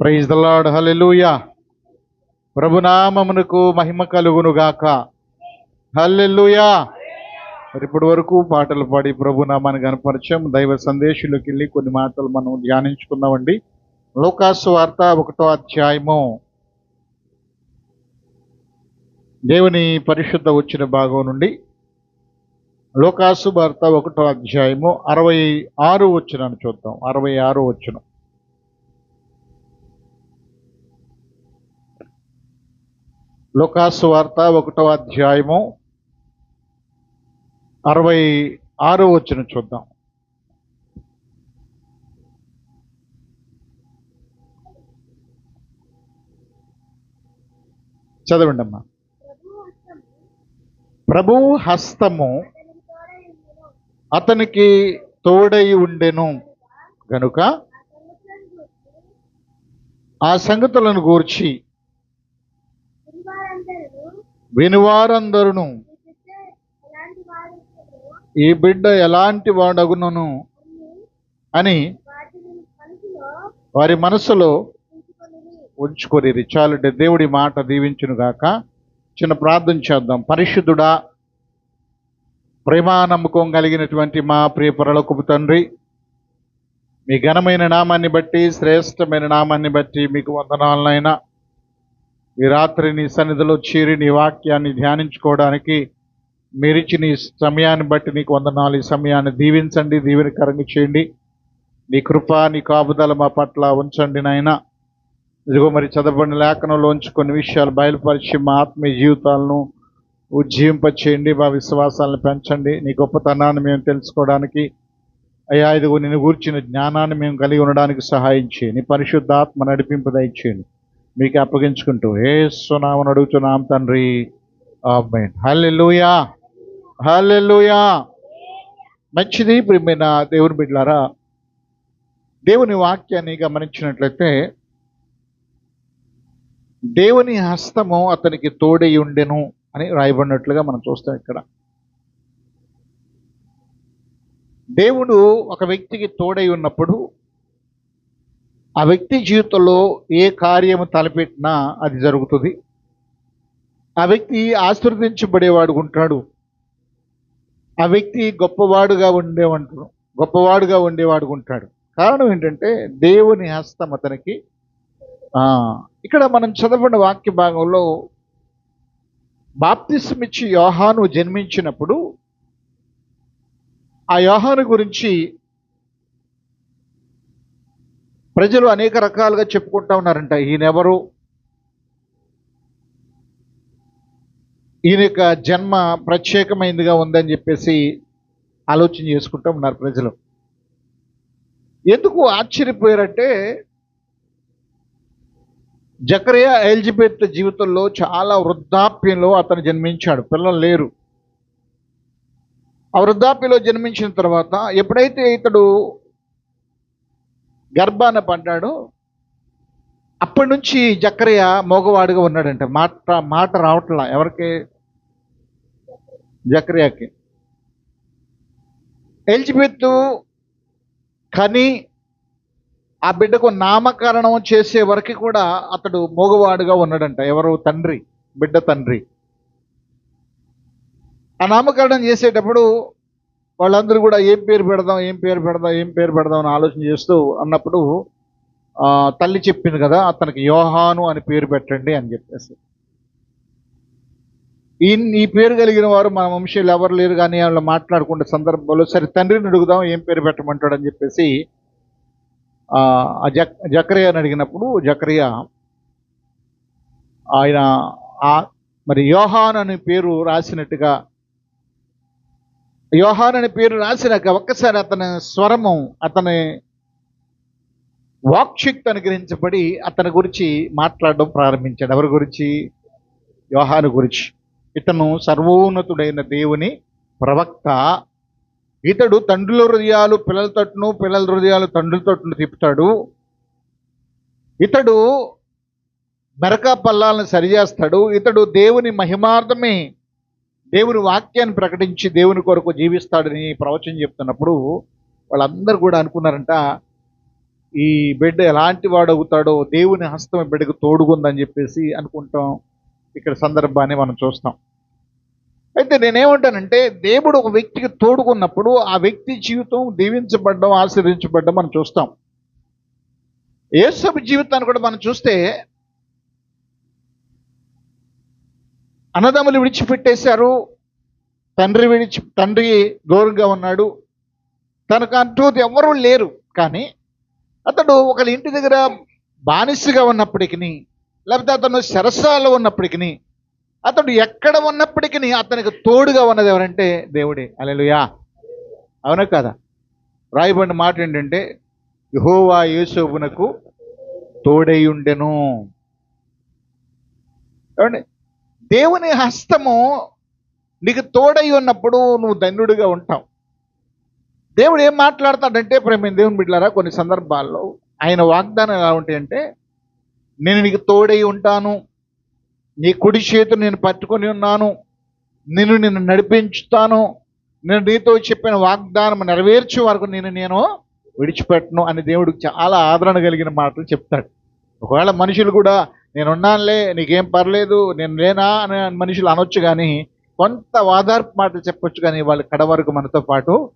Praise the lord hallelujah ప్రభునామమునకు మహిమ కలుగును గాక మరి ఇప్పటి వరకు పాటలు పాడి ప్రభునామాన్ని కనపరిచాం దైవ సందేశంలోకి వెళ్ళి కొన్ని మాటలు మనం ధ్యానించుకుందామండి. లోకాసు వార్త ఒకటో అధ్యాయము. దేవుని పరిశుద్ధ వచ్చిన భాగం నుండి లోకాసు వార్త ఒకటో అధ్యాయము అరవై ఆరు వచ్చినాను చూద్దాం. అరవై ఆరు వచ్చినాం లుకాసు వార్త ఒకటో అధ్యాయము అరవై ఆరు వచ్చిన చూద్దాం. చదవండి అమ్మా ప్రభు హస్తము అతనికి తోడై ఉండెను. గనుక ఆ సంగతులను గూర్చి వినివారందరును. ఈ బిడ్డ ఎలాంటి వాడగునను? అని వారి మనసులో ఉంచుకొని చాలంటే దేవుడి మాట దీవించును గాక. చిన్న ప్రార్థన చేద్దాం. పరిశుద్ధుడా ప్రేమా నమ్మకం కలిగినటువంటి మా ప్రియ పరలోకపు తండ్రి మీ ఘనమైన నామాన్ని బట్టి శ్రేష్టమైన నామాన్ని బట్టి మీకు వందనాలనైనా ఈ రాత్రి నీ సన్నిధిలో చేరి నీ వాక్యాన్ని ధ్యానించుకోవడానికి మీరిచ్చి నీ సమయాన్ని బట్టి నీకు వందనాలు. ఈ సమయాన్ని దీవించండి దీవెనకరంగా చేయండి. నీ కృప నీ కాపుదల మా పట్ల ఉంచండి నాయన. ఇదిగో మరి చదవబడిన లేఖనంలోంచి కొన్ని విషయాలు బయలుపరిచి మా ఆత్మీయ జీవితాలను ఉజ్జీవింపచేయండి మా విశ్వాసాలను పెంచండి. నీ గొప్పతనాన్ని మేము తెలుసుకోవడానికి అయ్యా ఇదిగో నేను గూర్చిన జ్ఞానాన్ని మేము కలిగి ఉండడానికి సహాయం చేయండి. నీ పరిశుద్ధ ఆత్మ నడిపింపు దయచేయండి. మీకు అప్పగించుకుంటూ ఏ సునామని అడుగుతున్నాం తండ్రి. ఆమెన్. హల్లెలూయా. హల్లెలూయా. మంచిది ప్రియమైన దేవుని బిడ్డలారా దేవుని వాక్యాన్ని గమనించినట్లయితే దేవుని హస్తము అతనికి తోడై ఉండెను అని రాయబడినట్లుగా మనం చూస్తాం ఇక్కడ. దేవుడు ఒక వ్యక్తికి తోడై ఉన్నప్పుడు ఆ వ్యక్తి జీవితంలో ఏ కార్యము తలపెట్టినా అది జరుగుతుంది. ఆ వ్యక్తి ఆశీర్వదించబడేవాడు ఉంటాడు. ఆ వ్యక్తి గొప్పవాడుగా ఉండేవంటాడు గొప్పవాడుగా ఉండేవాడు ఉంటాడు. కారణం ఏంటంటే దేవుని హస్తం అతనికి ఇక్కడ మనం చదవబడిన వాక్య భాగంలో బాప్తిస్మిచ్చి యోహాను జన్మించినప్పుడు ఆ యోహాను గురించి ప్రజలు అనేక రకాలుగా చెప్పుకుంటా ఉన్నారంట. ఈయనెవరు? ఈయన యొక్క జన్మ ప్రత్యేకమైనదిగా ఉందని చెప్పేసి ఆలోచన చేసుకుంటూ ఉన్నారు ప్రజలు. ఎందుకు ఆశ్చర్యపోయారంటే జకరియా ఎలిజబెత్ జీవితంలో చాలా వృద్ధాప్యంలో అతను జన్మించాడు. పిల్లలు లేరు. ఆ వృద్ధాప్యలో జన్మించిన తర్వాత ఎప్పుడైతే ఇతడు గర్భాన పడ్డాడు. అప్పటి నుంచి జకరియా మగవాడుగా ఉన్నాడంట. మాట మాట రావట్లా ఎవరికి? జకరియాకి. ఎలిజబెత్ కని ఆ బిడ్డకు నామకరణం చేసే వరకు కూడా అతడు మగవాడుగా ఉన్నాడంట. ఎవరు? తండ్రి బిడ్డ తండ్రి. ఆ నామకరణం చేసేటప్పుడు వాళ్ళందరూ కూడా ఏం పేరు పెడదాం ఏం పేరు పెడదాం ఏం పేరు పెడదాం అని ఆలోచన చేస్తూ అన్నప్పుడు తల్లి చెప్పింది కదా అతనికి యోహాను అని పేరు పెట్టండి అని చెప్పేసి. ఈ ఈ పేరు కలిగిన వారు మన వంశీయులు ఎవరు లేరు కానీ వాళ్ళు మాట్లాడుకునే సందర్భంలో సరే తండ్రిని అడుగుదాం ఏం పేరు పెట్టమంటాడు అని చెప్పేసి ఆ జక్ జకరియాని అడిగినప్పుడు జక్రియా ఆయన ఆ మరి యోహాన్ అనే పేరు రాసినట్టుగా యోహాన్ అనే పేరు రాసినాక ఒక్కసారి అతని స్వరము అతని వాక్శక్తి అనుగ్రహించబడి అతని గురించి మాట్లాడడం ప్రారంభించాడు. ఎవరి గురించి? యోహాను గురించి. ఇతను సర్వోన్నతుడైన దేవుని ప్రవక్త. ఇతడు తండ్రుల హృదయాలు పిల్లల తట్టును పిల్లల హృదయాలు తండ్రుల తట్టును తిప్పుతాడు. ఇతడు మెరక పల్లాలను సరిచేస్తాడు. ఇతడు దేవుని మహిమార్థమే దేవుని వాక్యాన్ని ప్రకటించి దేవుని కొరకు జీవిస్తాడని ప్రవచనం చెప్తున్నప్పుడు వాళ్ళందరూ కూడా అనుకున్నారంట ఈ బిడ్డ ఎలాంటి వాడు అవుతాడో దేవుని హస్తం బిడ్డకు తోడుగుందని చెప్పేసి అనుకుంటాం. ఇక్కడ సందర్భాన్ని మనం చూస్తాం. అయితే నేనేమంటానంటే దేవుడు ఒక వ్యక్తికి తోడుకున్నప్పుడు ఆ వ్యక్తి జీవితం దీవించబడ్డం ఆశీర్వించబడ్డం మనం చూస్తాం. యేసపు జీవితాన్ని కూడా మనం చూస్తే అన్నదమ్ములు విడిచిపెట్టేశారు. తండ్రి విడిచి తండ్రి దూరంగా ఉన్నాడు. తనకు అంటూ ఎవరూ లేరు. కానీ అతడు ఒకళ్ళ ఇంటి దగ్గర బానిసగా ఉన్నప్పటికీ లేకపోతే అతను సరసాలో ఉన్నప్పటికీ అతడు ఎక్కడ ఉన్నప్పటికీ అతనికి తోడుగా ఉన్నది ఎవరంటే దేవుడే. అలెలుయా అవునా కదా? రాయబడిన మాట ఏంటంటే యహోవా యేసోబునకు తోడై ఉండెను. ఏమండి? దేవుని హస్తము నీకు తోడై ఉన్నప్పుడు నువ్వు ధన్యుడిగా ఉంటావు. దేవుడు ఏం మాట్లాడతాడంటే ప్రేమ దేవుని బిడ్డారా కొన్ని సందర్భాల్లో ఆయన వాగ్దానం ఎలా ఉంటాయంటే నేను నీకు తోడై ఉంటాను నీ కుడి చేతులు నేను పట్టుకొని ఉన్నాను నిన్ను నడిపించుతాను నేను నీతో చెప్పిన వాగ్దానం నెరవేర్చే వరకు నేను నేను విడిచిపెట్టను అని దేవుడికి చాలా ఆదరణ కలిగిన మాటలు చెప్తాడు. ఒకవేళ మనుషులు కూడా నేను ఉన్నానులే నీకేం పర్లేదు నేను లేనా అని మనుషులు అనొచ్చు కానీ కొంత వాదార్పు మాటలు చెప్పొచ్చు కానీ వాళ్ళు కడ వరకు మనతో పాటు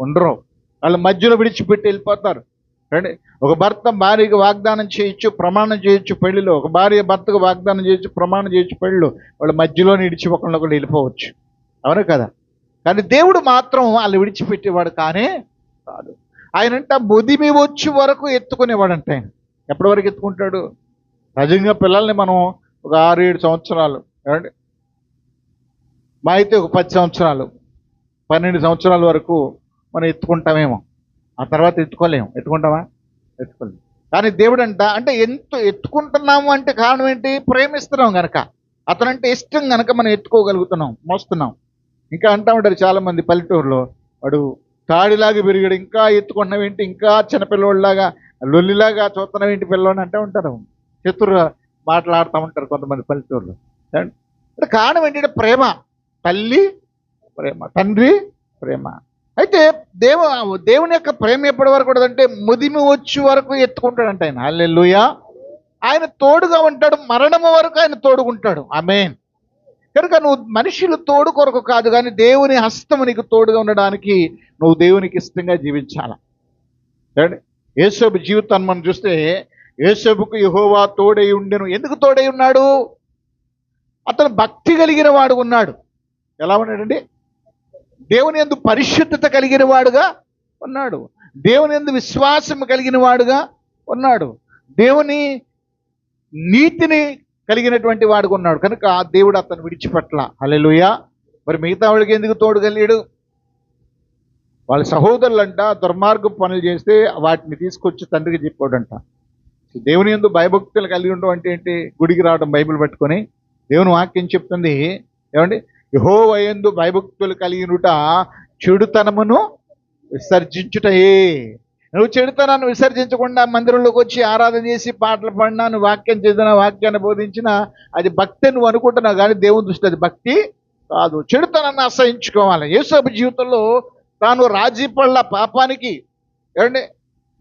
ఉండరు. వాళ్ళు మధ్యలో విడిచిపెట్టి వెళ్ళిపోతారు. రండి. ఒక భర్త భార్యకు వాగ్దానం చేయొచ్చు ప్రమాణం చేయొచ్చు పెళ్ళిలో ఒక భార్య భర్తకు వాగ్దానం చేయొచ్చు ప్రమాణం చేయొచ్చు పెళ్ళిలో వాళ్ళు మధ్యలో నిడిచి ఒకళ్ళు ఒకళ్ళు వెళ్ళిపోవచ్చు. అవును కదా? కానీ దేవుడు మాత్రం వాళ్ళు విడిచిపెట్టేవాడు కానే కాదు. ఆయనంట ముదిమి వచ్చి వరకు ఎత్తుకునేవాడంట ఆయన. ఎప్పటి వరకు ఎత్తుకుంటాడు? నిజంగా పిల్లల్ని మనం ఒక ఆరు ఏడు సంవత్సరాలు ఏమండి? మా అయితే ఒక పది సంవత్సరాలు పన్నెండు సంవత్సరాల వరకు మనం ఎత్తుకుంటామేమో. ఆ తర్వాత ఎత్తుకోలేము. ఎత్తుకుంటామా? ఎత్తుకోలేము. కానీ దేవుడు అంట అంటే ఎంత ఎత్తుకుంటున్నాము అంటే కారణం ఏంటి? ప్రేమిస్తున్నాం గనక. అతనంటే ఇష్టం గనక మనం ఎత్తుకోగలుగుతున్నాం మోస్తున్నాం. ఇంకా అంటా ఉంటారు చాలామంది పల్లెటూరులో వాడు తాడిలాగా పెరిగాడు ఇంకా ఎత్తుకుంటున్నావు ఏంటి? ఇంకా చిన్నపిల్లోళ్ళలాగా లొల్లిలాగా చూస్తున్నావు ఏంటి పిల్లవాడిని అంటూ ఉంటారు. శత్రు మాట్లాడుతూ ఉంటారు కొంతమంది పల్లెటూరులో. అంటే కారణం ఏంటంటే ప్రేమ. తల్లి ప్రేమ తండ్రి ప్రేమ. అయితే దేవ దేవుని యొక్క ప్రేమ ఎప్పటి వరకు ఉంటుందంటే ముదిమి వచ్చి వరకు ఎత్తుకుంటాడంట ఆయన. అల్లెలుయా ఆయన తోడుగా ఉంటాడు మరణము వరకు ఆయన తోడుకుంటాడు ఆమెన్. కనుక నువ్వు మనుషులు తోడు కొరకు కాదు కానీ దేవుని హస్తం నీకు తోడుగా ఉండడానికి నువ్వు దేవునికి ఇష్టంగా జీవించాల? ఏమండి? యేసోబు జీవితాన్ని మనం చూస్తే యేసబుకు యహోవా తోడై ఉండెను. ఎందుకు తోడై ఉన్నాడు? అతను భక్తి కలిగిన వాడు ఉన్నాడు. ఎలా ఉన్నాడండి? దేవుని ఎందు పరిశుద్ధత కలిగిన వాడుగా ఉన్నాడు. దేవుని ఎందు విశ్వాసం కలిగిన వాడుగా ఉన్నాడు. దేవుని నీతిని కలిగినటువంటి వాడుగా ఉన్నాడు. కనుక ఆ దేవుడు అతను విడిచిపెట్టల అలెలుయ మరి మిగతా వాడికి ఎందుకు తోడుగలిగాడు వాళ్ళ సహోదరులంట దుర్మార్గం పనులు చేస్తే వాటిని తీసుకొచ్చి తండ్రికి చెప్పాడంట. దేవుని ఎందు భయభక్తులు కలిగి ఉండడం అంటే ఏంటి? గుడికి రావడం బైబిల్ పట్టుకొని దేవుని వాక్యం చెప్తుంది. ఏమండి? యహోవయందు భయభక్తులు కలిగినట చెడుతనమును విసర్జించుటయే. నువ్వు చెడుతనాన్ని విసర్జించకుండా మందిరంలోకి వచ్చి ఆరాధన చేసి పాటలు పాడినా నువ్వు వాక్యం చేసిన వాక్యాన్ని బోధించిన అది భక్తి నువ్వు అనుకుంటున్నావు కానీ దేవుని దృష్టి అది భక్తి కాదు. చెడుతనాన్ని అసహించుకోవాలి యేసోబు జీవితంలో తాను రాజీ పళ్ళ పాపానికి. ఏమండి?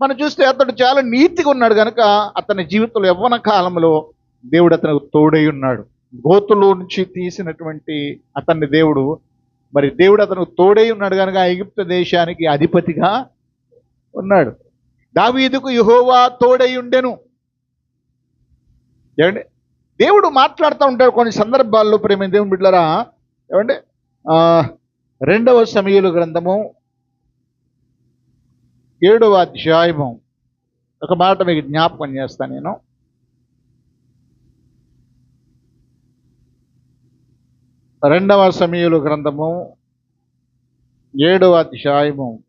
మనం చూస్తే అతడు చాలా నీతిగా ఉన్నాడు కనుక అతని జీవితంలో యవ్వన కాలంలో దేవుడు అతనికి తోడై ఉన్నాడు. గోతులో నుంచి తీసినటువంటి అతన్ని దేవుడు మరి దేవుడు అతను తోడై ఉన్నాడు కనుక ఐగుప్త దేశానికి అధిపతిగా ఉన్నాడు. దావీదుకు యుహోవా తోడై ఉండెను. ఏమండి? దేవుడు మాట్లాడుతూ ఉంటాడు కొన్ని సందర్భాల్లో ప్రేమ దేవుని బిడ్డలరా. ఏమండి? రెండవ సమయలు గ్రంథము ఏడవ అధ్యాయము. ఒక మాట మీకు జ్ఞాపకం చేస్తాను నేను. రెండవ సమయలు గ్రంథము ఏడవ అధ్యాయము.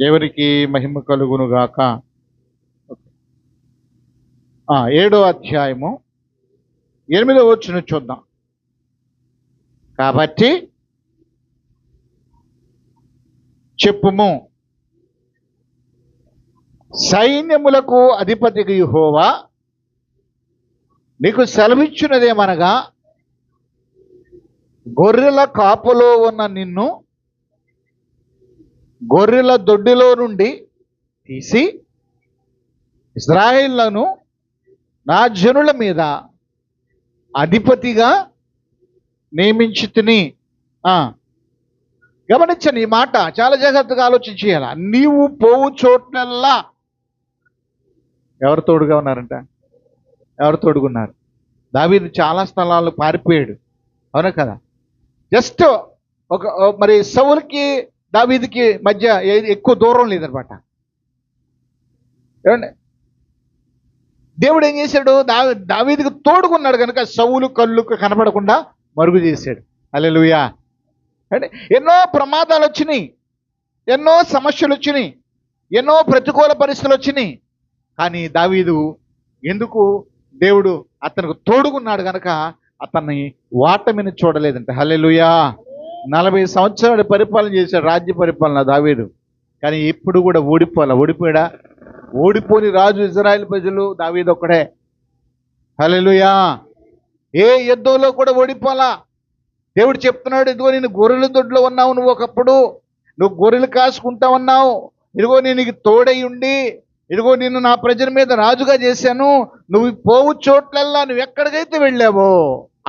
ఎవరికి మహిమ కలుగును గాక ఏడో అధ్యాయము. ఎనిమిదో వచ్చిన చూద్దాం. కాబట్టి చెప్పుము. సైన్యములకు అధిపతికి యుహోవా నీకు సెలవిచ్చినదేమనగా గొర్రెల కాపులో ఉన్న నిన్ను గొర్రెల దొడ్డిలో నుండి తీసి ఇజ్రాయిళ్ళను నా జనుల మీద అధిపతిగా నియమించి తిని గమనించండి ఈ మాట చాలా జాగ్రత్తగా ఆలోచించేయాల నీవు పోవు చోట్లల్లా. ఎవరు తోడుగా ఉన్నారంట? ఎవరు తోడుగున్నారు? దావీదు చాలా స్థలాలు పారిపోయాడు. అవునా కదా? జస్ట్ ఒక మరి సవులకి దావీదికి మధ్య ఎక్కువ దూరం లేదనమాట. ఏమండి? దేవుడు ఏం చేశాడు? దా దావీదికి తోడుకున్నాడు కనుక సౌలు కళ్ళుకు కనపడకుండా మరుగు చేశాడు. అలెలుయా అంటే ఎన్నో ప్రమాదాలు వచ్చినాయి. ఎన్నో సమస్యలు వచ్చినాయి. ఎన్నో ప్రతికూల పరిస్థితులు వచ్చినాయి. కానీ దావీదు ఎందుకు దేవుడు అతనికి తోడుకున్నాడు కనుక అతన్ని వాటమిని చూడలేదంట. హలెలుయా నలభై సంవత్సరాలు పరిపాలన చేశాడు రాజ్య పరిపాలన దావీదు. కానీ ఎప్పుడు కూడా ఓడిపోలే ఓడిపోయాడా? ఓడిపోని రాజు ఇజ్రాయెల్ ప్రజలు దావీదు ఒక్కడే. హల్లెలూయా. ఏ యుద్ధంలో కూడా ఓడిపోలా దేవుడు చెప్తున్నాడు ఇదిగో నేను గొర్రెల దొడ్లో ఉన్నావు నువ్వు ఒకప్పుడు. నువ్వు గొర్రెలు కాసుకుంటా ఉన్నావు. ఇదిగో నేను నీకు తోడై ఉండి ఇదిగో నిన్ను నా ప్రజల మీద రాజుగా చేశాను. నువ్వు పోవు చోట్లల్లా నువ్వు ఎక్కడికైతే వెళ్ళావో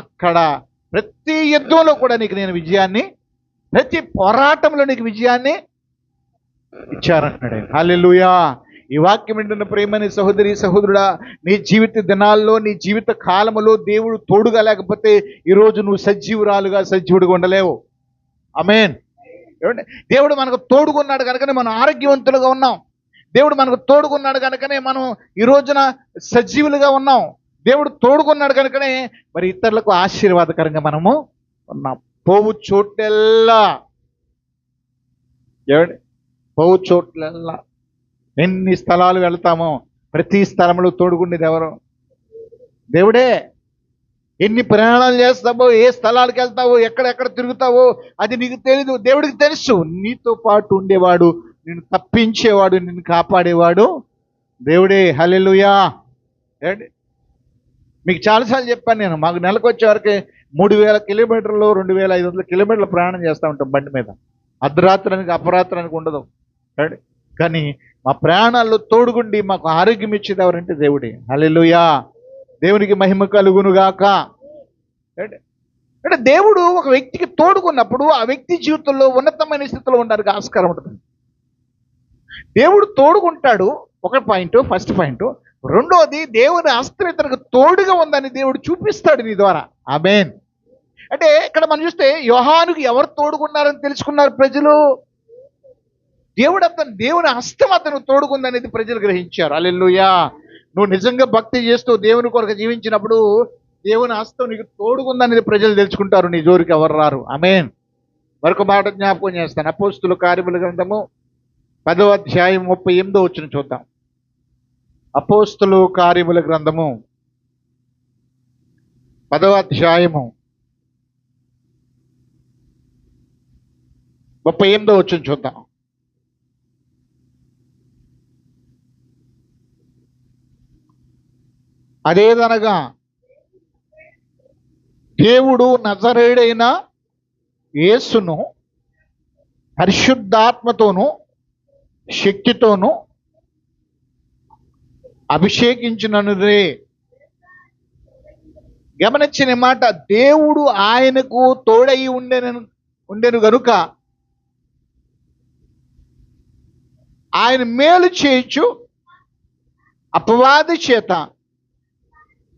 అక్కడ ప్రతి యుద్ధంలో కూడా నీకు నేను విజయాన్ని ప్రతి పోరాటంలో నీకు విజయాన్ని ఇచ్చారంటున్నాడు ఆయన. ఈ వాక్యం వింటున్న ప్రేమని సహోదరి సహోదరుడా నీ జీవిత దినాల్లో నీ జీవిత కాలములో దేవుడు తోడుగా లేకపోతే ఈరోజు నువ్వు సజీవురాలుగా సజీవుడిగా ఉండలేవు. అమేన్ ఏమండి దేవుడు మనకు తోడుకున్నాడు కనుకనే మనం ఆరోగ్యవంతులుగా ఉన్నాం. దేవుడు మనకు తోడుకున్నాడు కనుకనే మనం ఈ రోజున సజీవులుగా ఉన్నాం. దేవుడు తోడుకున్నాడు కనుకనే మరి ఇతరులకు ఆశీర్వాదకరంగా మనము ఉన్నాం. పోవు చోట్లెల్లా. ఏమండి? పోవు చోట్లల్లా. ఎన్ని స్థలాలు వెళ్తామో ప్రతి స్థలంలో తోడుగుండేది ఎవరు? దేవుడే ఎన్ని ప్రయాణాలు చేస్తావో ఏ స్థలాలకు వెళ్తావో ఎక్కడెక్కడ తిరుగుతావో అది నీకు తెలీదు. దేవుడికి తెలుసు. నీతో పాటు ఉండేవాడు నిన్ను తప్పించేవాడు నిన్ను కాపాడేవాడు దేవుడే. హలెలుయా ఏంటి? మీకు చాలాసార్లు చెప్పాను నేను మాకు నెలకు వచ్చేవరకు మూడు వేల కిలోమీటర్లు రెండు వేల ఐదు వందల కిలోమీటర్లు ప్రయాణం చేస్తూ ఉంటాం బండి మీద. అర్ధరాత్రానికి అపరాత్రానికి ఉండదు. రండి కానీ మా ప్రయాణాల్లో తోడుగుండి మాకు ఆరోగ్యం ఇచ్చేది ఎవరంటే దేవుడే. హల్లెలూయా. దేవునికి మహిమ కలుగునుగాక. అంటే దేవుడు ఒక వ్యక్తికి తోడుకున్నప్పుడు ఆ వ్యక్తి జీవితంలో ఉన్నతమైన స్థితిలో ఉండడానికి ఆస్కారం ఉంటుంది. దేవుడు తోడుకుంటాడు. ఒక పాయింట్ ఫస్ట్ పాయింట్. రెండోది దేవుని హస్తం ఇతనికి తోడుగా ఉందని దేవుడు చూపిస్తాడు నీ ద్వారా. ఆమెన్. అంటే ఇక్కడ మనం చూస్తే యోహానుకి ఎవరు తోడుకున్నారని తెలుసుకున్నారు ప్రజలు? దేవుడు అతను దేవుని హస్తం అతను తోడుకుందనేది ప్రజలు గ్రహించారు. అల్లెల్లుయా నువ్వు నిజంగా భక్తి చేస్తూ దేవుని కొరకు జీవించినప్పుడు దేవుని హస్తం నీకు తోడుకుందనేది ప్రజలు తెలుసుకుంటారు. నీ జోరికి ఎవరు రారు. ఆమెన్. మరొక మాట జ్ఞాపకం చేస్తాను. అపోస్తుల కార్యముల గ్రంథము పదో అధ్యాయం ముప్పై ఎనిమిదో వచ్చిన చూద్దాం. అపోస్తులు కార్యముల గ్రంథము పదవ అధ్యాయము ముప్పై ఎనిమిదో వచ్చిన చూద్దాం. అదేదనగా దేవుడు నజరేడైన యేసును పరిశుద్ధాత్మతోనూ శక్తితోనూ అభిషేకించిననురే గమనించిన మాట దేవుడు ఆయనకు తోడై ఉండెను ఉండెను గనుక ఆయన మేలు చేయొచ్చు అపవాది చేత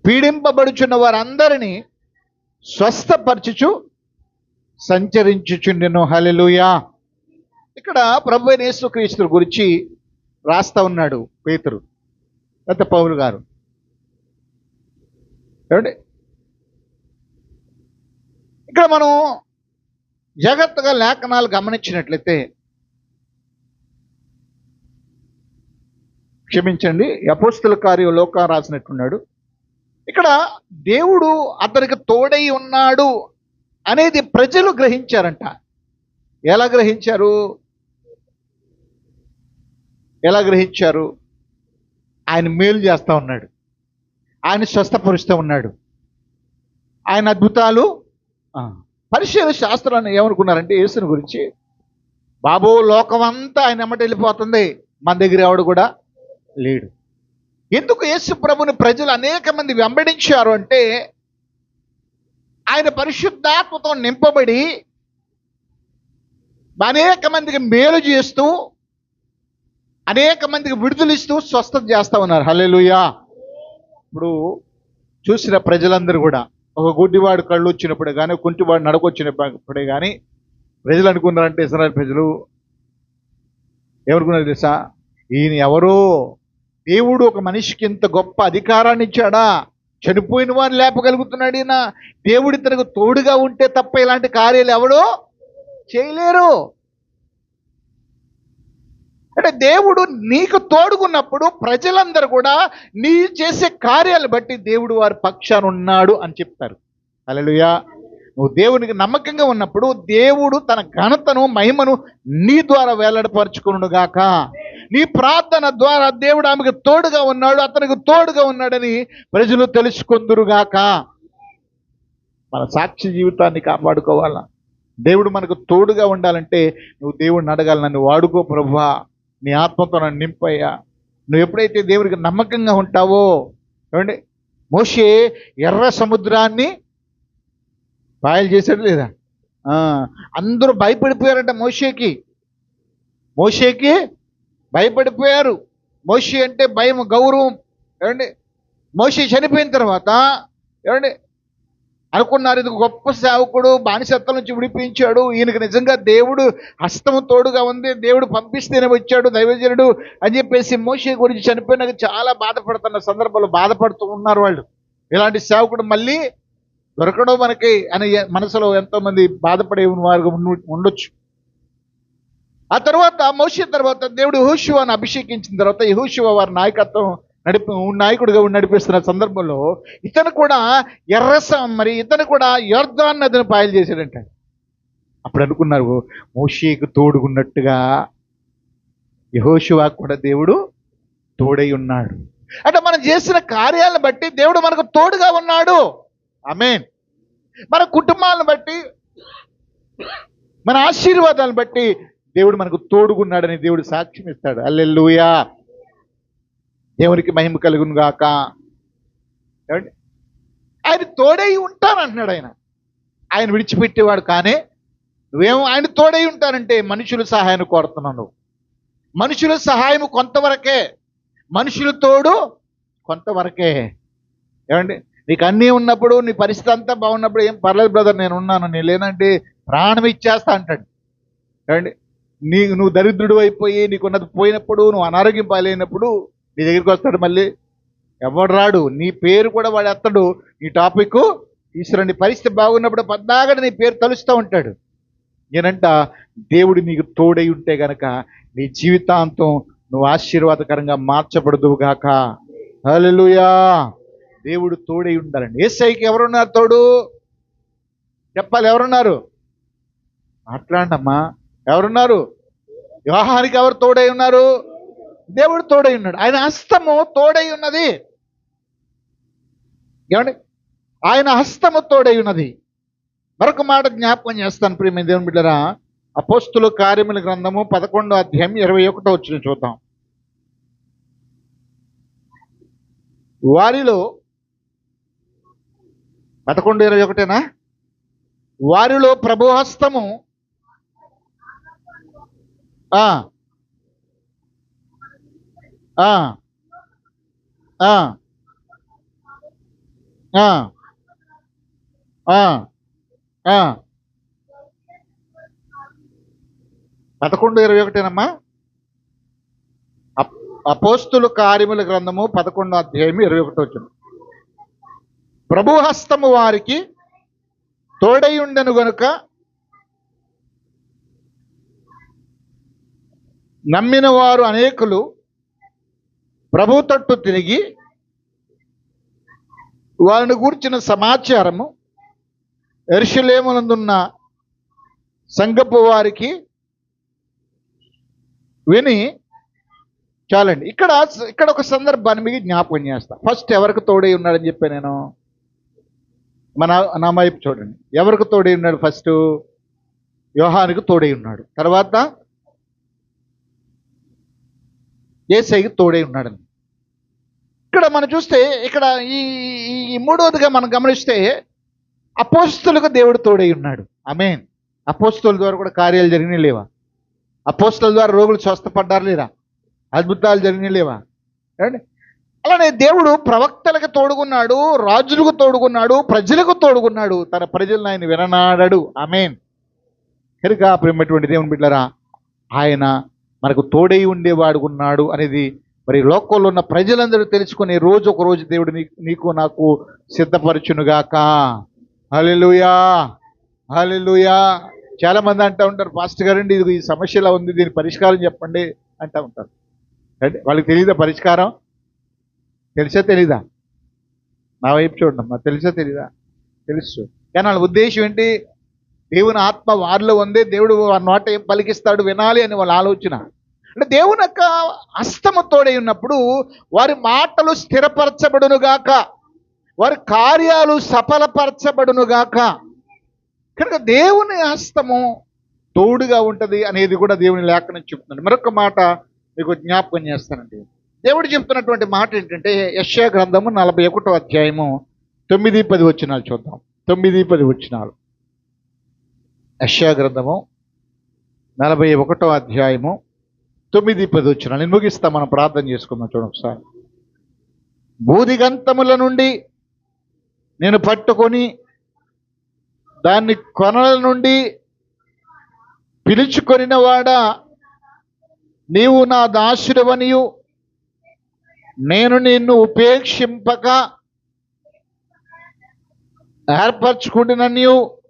పీడింపబడుచున్న వారందరినీ స్వస్థపరచుచు సంచరించుచుండెను. హలెలుయా ఇక్కడ ప్రభు అయిన యేసుక్రీస్తు గురించి రాస్తా ఉన్నాడు పేతురు పెద్ద పౌలు గారు. ఏమండి? ఇక్కడ మనం జాగ్రత్తగా లేఖనాలు గమనించినట్లయితే క్షమించండి అపోస్తుల కార్యం లోక రాసినట్టున్నాడు. ఇక్కడ దేవుడు అతనికి తోడై ఉన్నాడు అనేది ప్రజలు గ్రహించారంట. ఎలా గ్రహించారు? ఎలా గ్రహించారు? ఆయన మేలు చేస్తూ ఉన్నాడు. ఆయన స్వస్థపరుస్తూ ఉన్నాడు. ఆయన అద్భుతాలు పరిశీల శాస్త్రాన్ని ఏమనుకున్నారంటే యేసుని గురించి బాబు లోకమంతా ఆయన ఎమ్మట వెళ్ళిపోతుంది. మన దగ్గర ఎవడు కూడా లేడు. ఎందుకు యేసు ప్రభుని ప్రజలు అనేక మంది వెంబడించారు అంటే ఆయన పరిశుద్ధాత్మతో నింపబడి అనేక మందికి మేలు చేస్తూ అనేక మందికి విడుదలిస్తూ స్వస్థత చేస్తూ ఉన్నారు. హల్లెలూయా. ఇప్పుడు చూసిన ప్రజలందరూ కూడా ఒక గుడ్డివాడు కళ్ళు వచ్చినప్పుడే కానీ కుంటివాడు నడకొచ్చినప్పుడే కానీ ప్రజలు అనుకున్నారంటే ఇస్రాయల్ ప్రజలు ఏమనుకున్నారు తెలుసా? ఈయన ఎవరో? దేవుడు ఒక మనిషికి ఇంత గొప్ప అధికారాన్ని ఇచ్చాడా? చనిపోయిన వారిని లేపగలుగుతున్నాడు ఈయన. దేవుడి తనకు తోడుగా ఉంటే తప్ప ఇలాంటి కార్యాలు ఎవడో చేయలేరు. అంటే దేవుడు నీకు తోడుకున్నప్పుడు ప్రజలందరూ కూడా నీ చేసే కార్యాలు బట్టి దేవుడు వారి పక్షాన ఉన్నాడు అని చెప్తారు. అలలుయా నువ్వు దేవునికి నమ్మకంగా ఉన్నప్పుడు దేవుడు తన ఘనతను మహిమను నీ ద్వారా వేలాడపరుచుకును గాక. నీ ప్రార్థన ద్వారా దేవుడు ఆమెకు తోడుగా ఉన్నాడు అతనికి తోడుగా ఉన్నాడని ప్రజలు తెలుసుకుందురుగాక. మన సాక్షి జీవితాన్ని కాపాడుకోవాలా? దేవుడు మనకు తోడుగా ఉండాలంటే నువ్వు దేవుడిని అడగాలి నన్ను వాడుకో ప్రభా నీ ఆత్మతో నన్ను నింపయ్యా. నువ్వు ఎప్పుడైతే దేవుడికి నమ్మకంగా ఉంటావో ఏమండి? మోషే ఎర్ర సముద్రాన్ని పాయలు చేశాడు లేదా? అందరూ భయపడిపోయారంట మోషేకి. మోషేకి భయపడిపోయారు. మోషి అంటే భయం గౌరవం. ఏమండి? మోషి చనిపోయిన తర్వాత ఏమండి? అనుకున్నారు ఇది గొప్ప సేవకుడు బానిసత్వం నుంచి విడిపించాడు. ఈయనకి నిజంగా దేవుడు హస్తం తోడుగా ఉంది. దేవుడు పంపిస్తేనే వచ్చాడు దైవజనుడు అని చెప్పేసి మోషి గురించి చనిపోయినాక చాలా బాధపడుతున్న సందర్భంలో బాధపడుతూ ఉన్నారు వాళ్ళు. ఇలాంటి సేవకుడు మళ్ళీ దొరకడం మనకి అని మనసులో ఎంతోమంది బాధపడే వారు ఉండొచ్చు. ఆ తర్వాత మోషే తర్వాత దేవుడు యెహోషువను అభిషేకించిన తర్వాత యెహోషువ వారి నాయకత్వం నడిపి నాయకుడిగా నడిపిస్తున్న సందర్భంలో ఇతను కూడా ఎర్రస మరి ఇతను కూడా యోర్దాన్ నదిని పాయలు చేశాడంట. అప్పుడు అనుకున్నారు మోషేకు తోడుగున్నట్టుగా యహోషువా కూడా దేవుడు తోడై ఉన్నాడు. అంటే మనం చేసిన కార్యాలను బట్టి దేవుడు మనకు తోడుగా ఉన్నాడు. అమేన్ మన కుటుంబాలను బట్టి మన ఆశీర్వాదాలను బట్టి దేవుడు మనకు తోడుగున్నాడని దేవుడు సాక్ష్యం ఇస్తాడు. అల్లెల్లుయా దేవునికి మహిమ కలుగును గాక. ఏమండి? ఆయన తోడై ఉంటానంటున్నాడు ఆయన. ఆయన విడిచిపెట్టేవాడు కానీ నువ్వేమో ఆయన తోడై ఉంటానంటే మనుషుల సహాయాన్ని కోరుతున్నావు నువ్వు. మనుషుల సహాయం కొంతవరకే. మనుషుల తోడు కొంతవరకే. ఏమండి? నీకు అన్నీ ఉన్నప్పుడు నీ పరిస్థితి అంతా బాగున్నప్పుడు ఏం పర్లేదు బ్రదర్ నేను ఉన్నాను. నేను లేనంటే ప్రాణం ఇచ్చేస్తా అంటాడు. ఏమండి? నీ నువ్వు దరిద్రుడు అయిపోయి నీకున్నది పోయినప్పుడు నువ్వు అనారోగ్యం పాలైనప్పుడు నీ దగ్గరికి వస్తాడు మళ్ళీ. ఎవడు రాడు? నీ పేరు కూడా వాడు ఎత్తడు. నీ టాపిక్ ఈశ్వరుని పరిస్థితి బాగున్నప్పుడు పద్దాగడ నీ పేరు తలుస్తూ ఉంటాడు. నేనంట దేవుడు నీకు తోడై ఉంటే గనక నీ జీవితాంతం నువ్వు ఆశీర్వాదకరంగా మార్చబడదువు గాక. హల్లెలూయా! దేవుడు తోడై ఉండాలండి. ఏసైకి ఎవరున్నారు తోడు? చెప్పాలి ఎవరున్నారు? మాట్లాడమ్మా ఎవరున్నారు? వివాహానికి ఎవరు తోడై ఉన్నారు? దేవుడు తోడై ఉన్నాడు. ఆయన హస్తము తోడై ఉన్నది. ఏమండి? ఆయన హస్తము తోడై ఉన్నది. మరొక మాట జ్ఞాపకం చేస్తాను ప్రియమైన దేవుని బిడ్డరా. అపోస్తుల కార్యముల గ్రంథము పదకొండో అధ్యాయం ఇరవై ఒకటో వచ్చిన చూద్దాం. వారిలో పదకొండు ఇరవై ఒకటేనా? వారిలో ప్రభుహస్తము పదకొండు ఇరవై ఒకటేనమ్మా? అప్- కార్యముల గ్రంథము పదకొండు అధ్యాయం ఇరవై ఒకటి వచ్చింది ప్రభుహస్తము వారికి తోడై ఉండెను గనుక నమ్మిన వారు అనేకులు ప్రభు తట్టు తిరిగి వారిని గూర్చిన సమాచారము ఎరుషులేమునందున్న సంగపు వారికి విని చాలండి. ఇక్కడ ఇక్కడ ఒక సందర్భాన్ని మీకు జ్ఞాపకం చేస్తా. ఫస్ట్ ఎవరికి తోడై ఉన్నాడని చెప్పా నేను? మన నా వైపు చూడండి. ఎవరికి తోడై ఉన్నాడు ఫస్ట్? వ్యూహానికి తోడై ఉన్నాడు. తర్వాత ఏసైకి తోడై ఉన్నాడని. ఇక్కడ మనం చూస్తే ఇక్కడ ఈ ఈ- మూడవదిగా మనం గమనిస్తే అపోస్తులకు దేవుడు తోడై ఉన్నాడు. అమేన్ అపోస్తుల ద్వారా కూడా కార్యాలు జరిగినాయి లేవా? అపోస్తుల ద్వారా రోగులు స్వస్థపడ్డారు లేరా? అద్భుతాలు జరిగినాయి లేవా? ఏమండి? అలానే దేవుడు ప్రవక్తలకు తోడుకున్నాడు రాజులకు తోడుకున్నాడు ప్రజలకు తోడుకున్నాడు తన ప్రజలను ఆయన విననాడాడు. అమేన్ కనుక ప్రేమటువంటి దేవుని బిడ్డరా ఆయన మనకు తోడై ఉండేవాడు ఉన్నాడు అనేది మరి లోకంలో ఉన్న ప్రజలందరూ తెలుసుకునే రోజు ఒక రోజు దేవుడు నీకు నీకు నాకు సిద్ధపరచునుగాక. హలెలుయా హలెలుయా చాలామంది అంటూ ఉంటారు ఫాస్ట్ గారండి ఇది ఈ సమస్య ఉంది దీని పరిష్కారం చెప్పండి అంటూ ఉంటారు. అంటే వాళ్ళకి తెలియదా పరిష్కారం? తెలిసా తెలీదా? నా వైపు చూడండి అమ్మా తెలుసా తెలీదా? తెలుసు. కానీ వాళ్ళ ఉద్దేశం ఏంటి? దేవుని ఆత్మ వారిలో ఉందే దేవుడు వారి నోట ఏం పలికిస్తాడు వినాలి అని వాళ్ళ ఆలోచన. అంటే దేవుని యొక్క అస్తము తోడై ఉన్నప్పుడు వారి మాటలు స్థిరపరచబడునుగాక వారి కార్యాలు సఫలపరచబడునుగాక కనుక దేవుని హస్తము తోడుగా ఉంటుంది అనేది కూడా దేవుని లేఖనం చెప్తున్నాడు మరొక మాట మీకు జ్ఞాపకం చేస్తానండి. దేవుడు చెప్తున్నటువంటి మాట ఏంటంటే యశ్యా గ్రంథము నలభై ఒకటో అధ్యాయము తొమ్మిది పది వచ్చినాలు చూద్దాం. తొమ్మిది పది వచ్చినాలు గ్రంథము నలభై ఒకటో అధ్యాయము తొమ్మిది పది వచ్చిన నేను ముగిస్తా మనం ప్రార్థన చేసుకుందాం చూడండి ఒకసారి. బూదిగంతముల నుండి నేను పట్టుకొని దాన్ని కొనల నుండి పిలుచుకొనిన వాడా నీవు నా దాసుడవనియు. నేను నిన్ను ఉపేక్షింపక ఏర్పరచుకుంటుననియు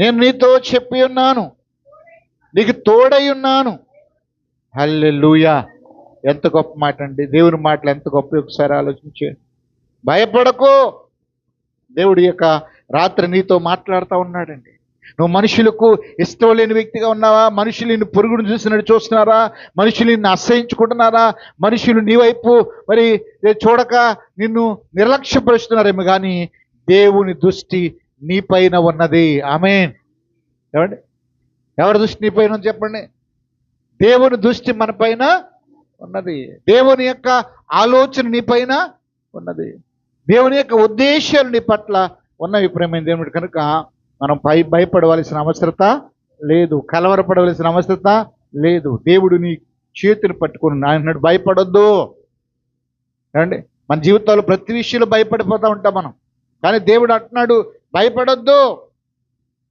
నేను నీతో చెప్పి ఉన్నాను. నీకు తోడై ఉన్నాను. హల్లెలూయా. ఎంత గొప్ప మాట అండి. దేవుని మాటలు ఎంత గొప్ప ఒకసారి ఆలోచించే. భయపడకు. దేవుడి యొక్క రాత్రి నీతో మాట్లాడుతూ ఉన్నాడండి. నువ్వు మనుషులకు ఇష్టం లేని వ్యక్తిగా ఉన్నావా? మనుషులు నిన్ను పొరుగును చూసినట్టు చూస్తున్నారా? మనుషులు నిన్ను అసహించుకుంటున్నారా? మనుషులు నీ వైపు మరి చూడక నిన్ను నిర్లక్ష్యపరుస్తున్నారేమో కానీ దేవుని దృష్టి నీ పైన ఉన్నది. ఆమెన్. ఏమండి ఎవరి దృష్టి నీ పైన చెప్పండి. దేవుని దృష్టి మన పైన ఉన్నది. దేవుని యొక్క ఆలోచన నీ పైన ఉన్నది. దేవుని యొక్క ఉద్దేశాలు నీ పట్ల ఉన్నవి. ప్రేమైన దేవుడు కనుక మనం పై భయపడవలసిన అవసరత లేదు. కలవరపడవలసిన అవసరత లేదు. దేవుడు నీ చేతిని పట్టుకుని ఆయన భయపడొద్దు. ఏమండి? మన జీవితాలు ప్రతి విషయంలో భయపడిపోతూ ఉంటాం మనం. కానీ దేవుడు అంటున్నాడు భయపడొద్దు.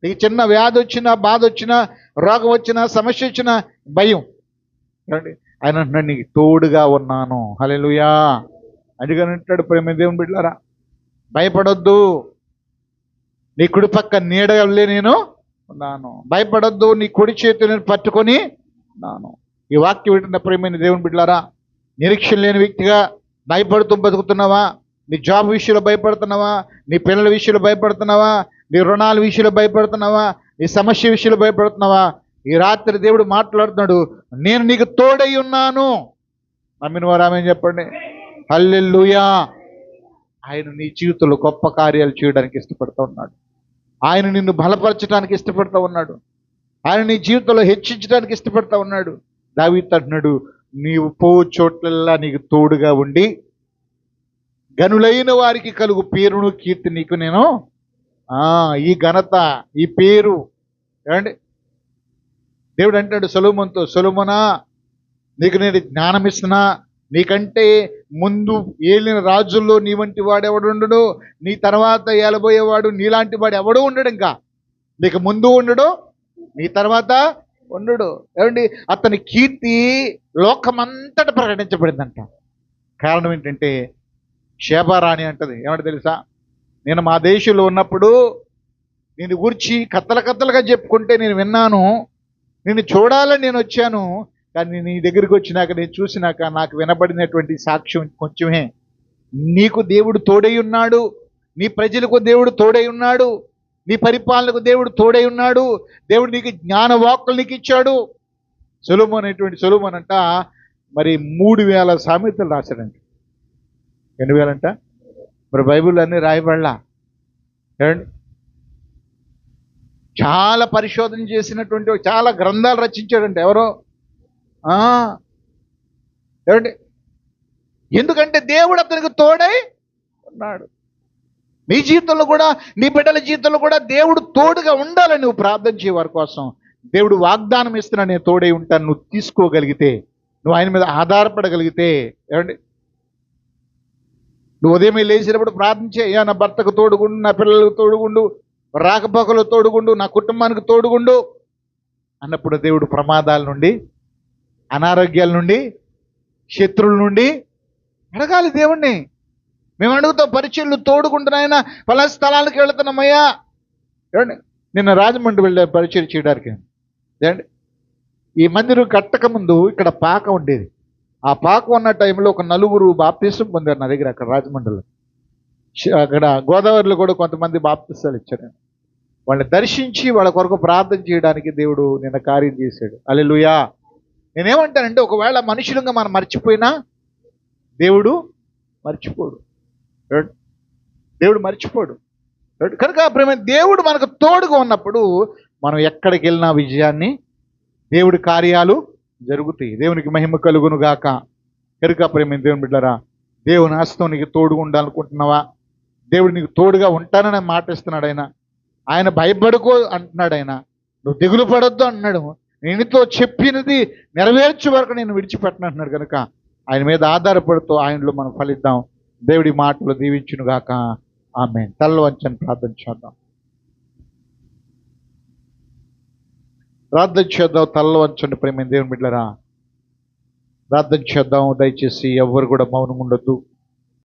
నీకు చిన్న వ్యాధి వచ్చినా బాధ వచ్చినా రోగం వచ్చినా సమస్య వచ్చినా భయం ఆయన అంటున్నాడు నీకు తోడుగా ఉన్నాను. హలెలుయా అడిగని అంటాడు ప్రేమ దేవుని బిడ్డారా భయపడొద్దు. నీ కుడి పక్క నీడలే నేను ఉన్నాను. భయపడొద్దు నీ కుడి చేతి నేను పట్టుకొని ఉన్నాను. ఈ వాక్యం వింటున్న ప్రేమైన దేవుని బిడ్డారా నిరీక్షణ లేని వ్యక్తిగా భయపడుతూ బతుకుతున్నావా? నీ జాబ్ విషయంలో భయపడుతున్నావా? నీ పిల్లల విషయంలో భయపడుతున్నావా? నీ రుణాల విషయంలో భయపడుతున్నావా? నీ సమస్య విషయంలో భయపడుతున్నావా? ఈ రాత్రి దేవుడు మాట్లాడుతున్నాడు నేను నీకు తోడై ఉన్నాను. నమ్మిన వారు ఆమె చెప్పండి? హల్లెల్లుయా ఆయన నీ జీవితంలో గొప్ప కార్యాలు చేయడానికి ఇష్టపడుతూ ఉన్నాడు. ఆయన నిన్ను బలపరచడానికి ఇష్టపడుతూ ఉన్నాడు. ఆయన నీ జీవితంలో హెచ్చించడానికి ఇష్టపడుతూ ఉన్నాడు. దావిత్ అంటున్నాడు నీవు పో చోట్లల్లా నీకు తోడుగా ఉండి గనులైన వారికి కలుగు పేరును కీర్తి నీకు నేను ఈ ఘనత ఈ పేరు. ఏమండి? దేవుడు అంటాడు సొలోమన్తో సొలోమనా నీకు నేను జ్ఞానం ఇస్తున్నా. నీకంటే ముందు ఏలిన రాజుల్లో నీ వంటి వాడు ఎవడుండడు నీ తర్వాత ఏలబోయేవాడు నీలాంటి వాడు ఎవడు ఉండడు ఇంకా. నీకు ముందు ఉండడు నీ తర్వాత ఉండడు. ఏమండి? అతని కీర్తి లోకమంతట ప్రకటించబడిందంట. కారణం ఏంటంటే శేబారాణి అంటది. ఏమంటే తెలుసా? నేను మా దేశంలో ఉన్నప్పుడు నేను గురించి కత్తల కత్తలుగా చెప్పుకుంటే నేను విన్నాను. నిన్ను చూడాలని నేను వచ్చాను. కానీ నీ దగ్గరికి వచ్చినాక నేను చూసినాక నాకు వినబడినటువంటి సాక్ష్యం కొంచెమే. నీకు దేవుడు తోడై ఉన్నాడు. నీ ప్రజలకు దేవుడు తోడై ఉన్నాడు. నీ పరిపాలనకు దేవుడు తోడై ఉన్నాడు. దేవుడు నీకు జ్ఞాన వాక్కులు నీకు ఇచ్చాడు. సొలోమోన్ అనేటువంటి సొలోమోన్ అంట మరి మూడు వేల సామెతలు రాశాడంట. ఎన్ని వేలంట. మరి బైబిల్ అన్నీ రాయబడలా. ఏమండి? చాలా పరిశోధన చేసినటువంటి చాలా గ్రంథాలు రచించాడంటే. ఎవరో? ఆ, ఏమండి? ఎందుకంటే దేవుడు అతనికి తోడై ఉన్నాడు. నీ జీవితంలో కూడా నీ బిడ్డల జీవితంలో కూడా దేవుడు తోడుగా ఉండాలని నువ్వు ప్రార్థన చేయ వారి కోసం. దేవుడు వాగ్దానం ఇస్తున్నా నేను తోడై ఉంటాను నువ్వు తీసుకోగలిగితే నువ్వు ఆయన మీద ఆధారపడగలిగితే. ఏమండి? నువ్వు ఉదయమే లేచినప్పుడు ప్రార్థించే అయ్యా నా భర్తకు తోడుగుండు నా పిల్లలకు తోడుగుండు రాకపోకలు తోడుగుండు నా కుటుంబానికి తోడుగుండు అన్నప్పుడు దేవుడు ప్రమాదాల నుండి అనారోగ్యాల నుండి శత్రువుల నుండి అడగాలి దేవుణ్ణి. మేము అడుగుతాం పరిచయలు తోడుకుంటున్నాయన పలా స్థలాలకు వెళుతున్నామయ్యా. ఏమండి నిన్న రాజమండ్రి వెళ్ళే పరిచయం చేయడానికి. ఏమండి ఈ మందిరం కట్టక ముందు ఇక్కడ పాక ఉండేది. ఆ పాక ఉన్న టైంలో ఒక నలుగురు బాప్తీసం పొందారు నా దగ్గర అక్కడ రాజమండ్రిలో. అక్కడ గోదావరిలో కూడా కొంతమంది బాప్తిస్తాలు ఇచ్చారు. వాళ్ళని దర్శించి వాళ్ళ కొరకు ప్రార్థన చేయడానికి దేవుడు నిన్న కార్యం చేశాడు. అల్లెలుయా నేనేమంటానంటే ఒకవేళ మనుషులుగా మనం మర్చిపోయినా దేవుడు మర్చిపోడు. దేవుడు మర్చిపోడు. కనుక ప్రేమ దేవుడు మనకు తోడుగా ఉన్నప్పుడు మనం ఎక్కడికి వెళ్ళినా విజయాన్ని దేవుడి కార్యాలు జరుగుతాయి. దేవునికి మహిమ కలుగును గాక. కనుక ప్రేమ దేవుని బిడ్డరా దేవుని హస్తం నీకు తోడుగా ఉండాలనుకుంటున్నావా? దేవుడు నీకు తోడుగా ఉంటానని మాట ఇస్తున్నాడు ఆయన. ఆయన భయపడుకో అంటున్నాడు ఆయన. నువ్వు దిగులు పడొద్దు అంటున్నాడు. నేనుతో చెప్పినది నెరవేర్చే వరకు నేను విడిచిపెట్టను అంటున్నాడు కనుక. ఆయన మీద ఆధారపడుతూ ఆయనలో మనం ఫలిద్దాం. దేవుడి మాటలు దీవించును గాక ఆమె తల్ల వంచని ప్రార్థన చేద్దాం. ప్రార్థన చేద్దాం తలలో వంచండి ప్రేమ దేవుని బిడ్డరా ప్రార్థన చేద్దాం దయచేసి ఎవ్వరు కూడా మౌనం ఉండొద్దు.